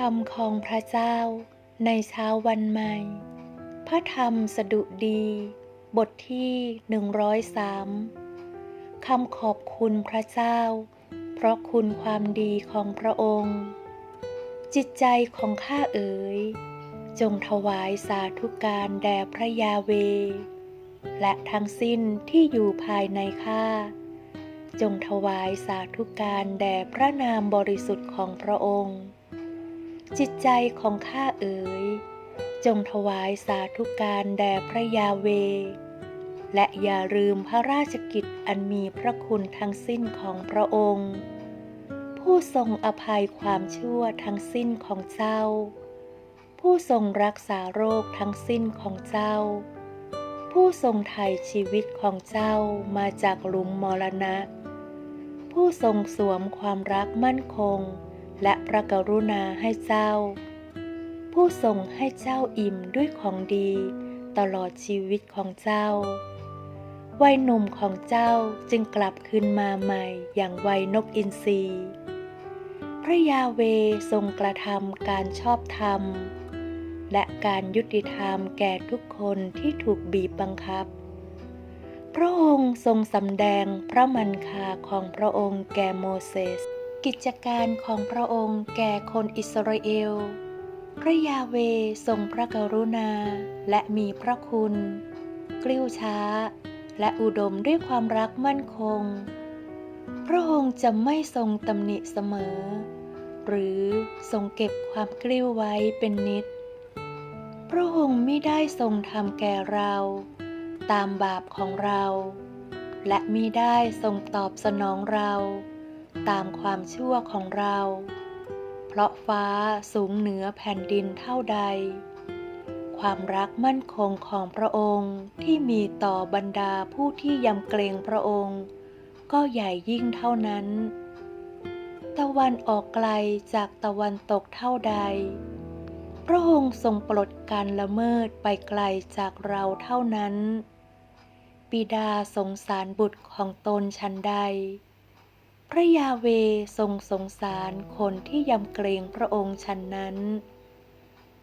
คำของพระเจ้าในเช้าวันใหม่ พระธรรมสดุดี บทที่ 103 คำขอบคุณพระเจ้า เพราะคุณความดีของพระองค์ จิตใจของข้าเอ๋ย จงถวายสาธุการแด่พระยาเว และทั้งสิ้นที่อยู่ภายในข้าจงถวายสาธุการแด่พระนามบริสุทธิ์ของพระองค์ จิตใจของข้าเอ๋ย จงถวายสาธุการแด่พระยาเว และอย่าลืมพระราชกิจอันมีพระคุณทั้งสิ้นของพระองค์ ผู้ทรงอภัยความชั่วทั้งสิ้นของเจ้า ผู้ทรงรักษาโรคทั้งสิ้นของเจ้า ผู้ทรงไถ่ชีวิตของเจ้ามาจากหลุมมรณะ ผู้ทรงสวมความรักมั่นคง และพระกรุณาให้เจ้า ผู้ทรงให้เจ้าอิ่มด้วยของดี ตลอดชีวิตของเจ้า วัยหนุ่มของเจ้าจึงกลับคืนมาใหม่อย่างวัยนกอินทรีพระยาเวทรงกระทำการชอบธรรม และการยุติธรรมแก่ทุกคนที่ถูกบีบบังคับ พระองค์ทรงสำแดงพระมันคาของพระองค์แก่โมเสส กิจการของพระองค์แก่คนอิสราเอล พระยาเวทรงพระกรุณาและมีพระคุณ กลิ้วช้า และอุดมด้วยความรักมั่นคง พระองค์จะไม่ทรงตำหนิเสมอ หรือทรงเก็บความกลิ้วไว้เป็นนิด พระองค์ไม่ได้ทรงทำแก่เรา ตามบาปของเรา และมิได้ทรงตอบสนองเรา ตามความชั่วของเรา เพราะฟ้าสูงเหนือแผ่นดินเท่าใด ความรักมั่นคงของพระองค์ที่มีต่อบรรดาผู้ที่ยำเกรงพระองค์ ก็ใหญ่ยิ่งเท่านั้น ตะวันออกไกลจากตะวันตกเท่าใด พระองค์ทรงปลดการละเมิดไปไกลจากเราเท่านั้นบิดาสงสารบุตรของตนชันใด พระยาเวทรงสงสารคนที่ยำเกรงพระองค์ชันนั้น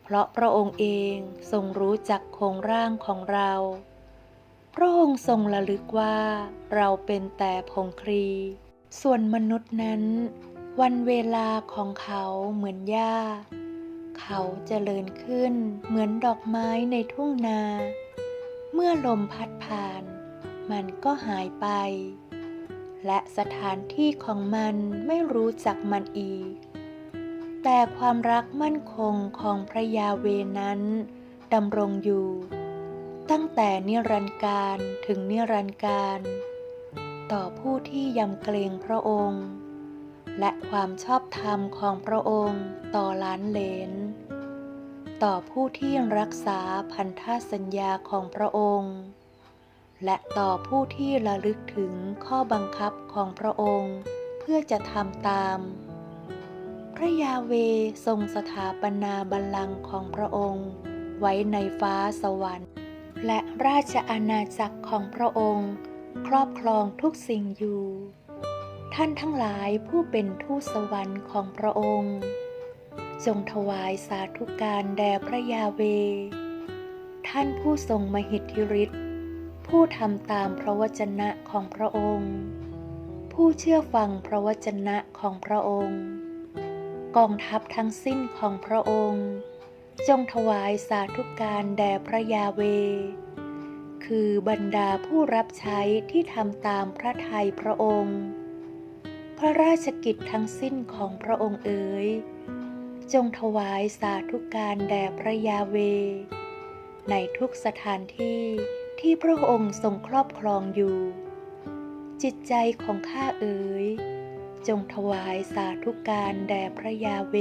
เพราะพระองค์เองทรงรู้จักโครงร่างของเรา พระองค์ทรงระลึกว่าเราเป็นแต่ผงครี ส่วนมนุษย์นั้น วันเวลาของเขาเหมือนหญ้า เขาจเจริญขึ้นเหมือนดอกไม้ในทุ่งนา เมื่อลมพัดผ่าน มันก็หายไป และสถานที่ของมันไม่รู้จักมันอีก แต่ความรักมั่นคงของพระยาเวนั้นดำรงอยู่ ตั้งแต่นิรันดร์การถึงนิรันดร์การ ต่อผู้ที่ยำเกรงพระองค์ และความชอบธรรมของพระองค์ต่อล้านเหลน ต่อผู้ที่รักษาพันธสัญญาของพระองค์ และต่อผู้ที่ระลึกถึงข้อบังคับของพระองค์ เพื่อจะทำตาม พระยาเวทรงสถาปนาบัลลังก์ของพระองค์ ไว้ในฟ้าสวรรค์ และราชอาณาจักรของพระองค์ ครอบครองทุกสิ่งอยู่ ท่านทั้งหลายผู้เป็นทูตสวรรค์ของพระองค์จงถวายสาธุการแด่พระยาเว ท่านผู้ทรงมหิทธิฤทธิ์ ผู้ทำตามพระวจนะของพระองค์ ผู้เชื่อฟังพระวจนะของพระองค์ กองทัพทั้งสิ้นของพระองค์ จงถวายสาธุการแด่พระยาเว คือบรรดาผู้รับใช้ที่ทำตามพระทัยพระองค์ พระราชกิจทั้งสิ้นของพระองค์เอ๋ยจงถวายสาธุการแด่พระยาเว ในทุกสถานที่ ที่พระองค์ทรงครอบครองอยู่ จิตใจของข้าเอ๋ย จงถวายสาธุการแด่พระยาเว